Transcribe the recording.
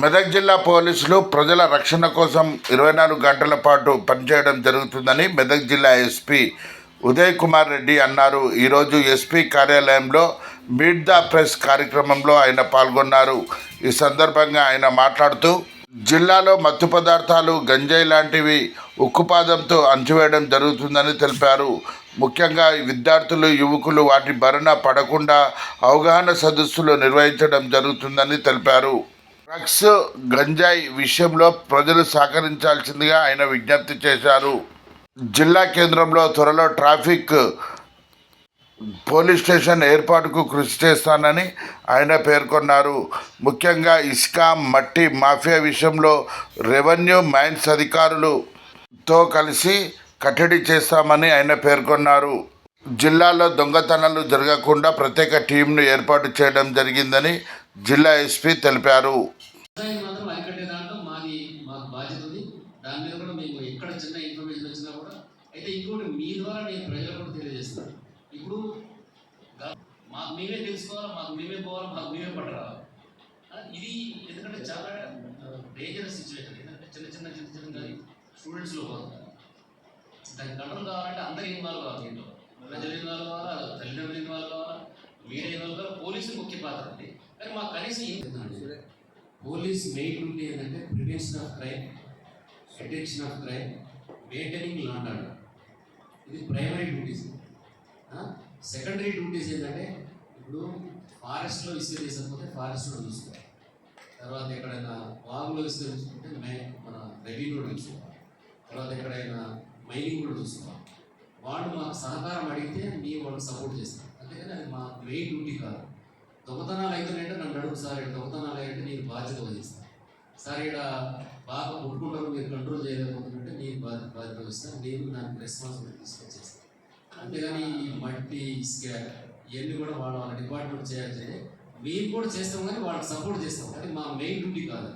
మెదక్ జిల్లా పోలీసులు ప్రజల రక్షణ కోసం ఇరవై నాలుగు గంటల పాటు పనిచేయడం జరుగుతుందని మెదక్ జిల్లా ఎస్పీ ఉదయ్ కుమార్ రెడ్డి అన్నారు. ఈరోజు ఎస్పీ కార్యాలయంలో మీట్ ద ప్రెస్ కార్యక్రమంలో ఆయన పాల్గొన్నారు. ఈ సందర్భంగా ఆయన మాట్లాడుతూ జిల్లాలో మత్తు పదార్థాలు గంజాయి లాంటివి ఉక్కుపాదంతో అంచివేయడం జరుగుతుందని తెలిపారు. ముఖ్యంగా విద్యార్థులు యువకులు వాటి భరణ పడకుండా అవగాహన సదస్సులు నిర్వహించడం జరుగుతుందని తెలిపారు. డ్రగ్స్ గంజాయి విషయంలో ప్రజలు సహకరించాల్సిందిగా ఆయన విజ్ఞప్తి చేశారు. జిల్లా కేంద్రంలో త్వరలో ట్రాఫిక్ పోలీస్ స్టేషన్ ఏర్పాటుకు కృషి చేస్తానని ఆయన పేర్కొన్నారు. ముఖ్యంగా ఇస్కా మట్టి మాఫియా విషయంలో రెవెన్యూ మైన్స్ అధికారులతో కలిసి కట్టడి చేస్తామని ఆయన పేర్కొన్నారు. జిల్లాలో దొంగతనాలు జరగకుండా ప్రత్యేక టీంను ఏర్పాటు చేయడం జరిగిందని జిల్లా ఎస్పీ తెలిపారు. వ్యవసాయం మాత్రం అరికట్టే దాంట్లో మాది మాకు బాధ్యత ఉంది. దాని మీద కూడా మేము ఎక్కడ చిన్న ఇన్ఫర్మేషన్ వచ్చినా కూడా అయితే ఇంకోటి మీ ద్వారా నేను ప్రజలకు కూడా తెలియజేస్తాను ఇప్పుడు మాకు మేమే తెలుసుకోవాలి మాకు మేమే పోవాలి మాకు మేమే పట్టరావాలి ఇది ఎందుకంటే చాలా డేంజరస్ సిచ్యువేషన్ ఎందుకంటే చిన్న చిన్న చిన్న చిన్న స్టూడెంట్స్లో పోతుంది దాన్ని కంట్రోల్ కావాలంటే అందరూ ఇన్వాల్వ్ కావాలి దీంట్లో. ప్రజలు ఇన్వాల్వ్ కావాలా తల్లిదండ్రులు ఇన్వాల్వ్ కావాలా మీడియా ఇన్వాల్వ్ కావాలి పోలీసులు ముఖ్య పాత్ర ఉంది కానీ మాకు కనీసం ఏం పోలీస్ మెయిన్ డ్యూటీ ఏంటంటే prevention of crime attention of crime maintaining law order. ఇది ప్రైమరీ డ్యూటీస్. సెకండరీ డ్యూటీస్ ఏంటంటే ఇప్పుడు ఫారెస్ట్లో ఇసుక చేసకపోతే ఫారెస్ట్లో చూసుకోవాలి తర్వాత ఎక్కడైనా వాగులో ఇసుక చూసుకుంటే మే మన రెవెన్యూ చూసుకోవాలి తర్వాత ఎక్కడైనా మైనింగ్ కూడా చూసుకోవాలి వాళ్ళు మాకు సహకారం అడిగితే మేము వాళ్ళకి సపోర్ట్ చేస్తాం. అంతేగాని అది మా మెయిన్ డ్యూటీ కాదు. దొంగతనాలు అవుతున్నాయంటే నన్ను అడుగు సార్ ఇక్కడ దొంగతనాలు అయితే నేను బాధ్యత వహిస్తాను సార్ ఇక్కడ బాగా కొట్టుకుంటారు మీరు కంట్రోల్ చేయలేకపోతుంటే నేను బాధ్యత బాధ్యత వహిస్తాను నేను నాకు రెస్పాన్సిబిలిటీ తీసుకొచ్చేస్తాను అంతేగాని ఈ మట్టి ఇసుక ఇవన్నీ కూడా వాళ్ళ వాళ్ళ డిపార్ట్మెంట్ చేయాల్సిందే. మేము కూడా చేస్తాం కానీ వాళ్ళకి సపోర్ట్ చేస్తాం. అది మా మెయిన్ డ్యూటీ కాదు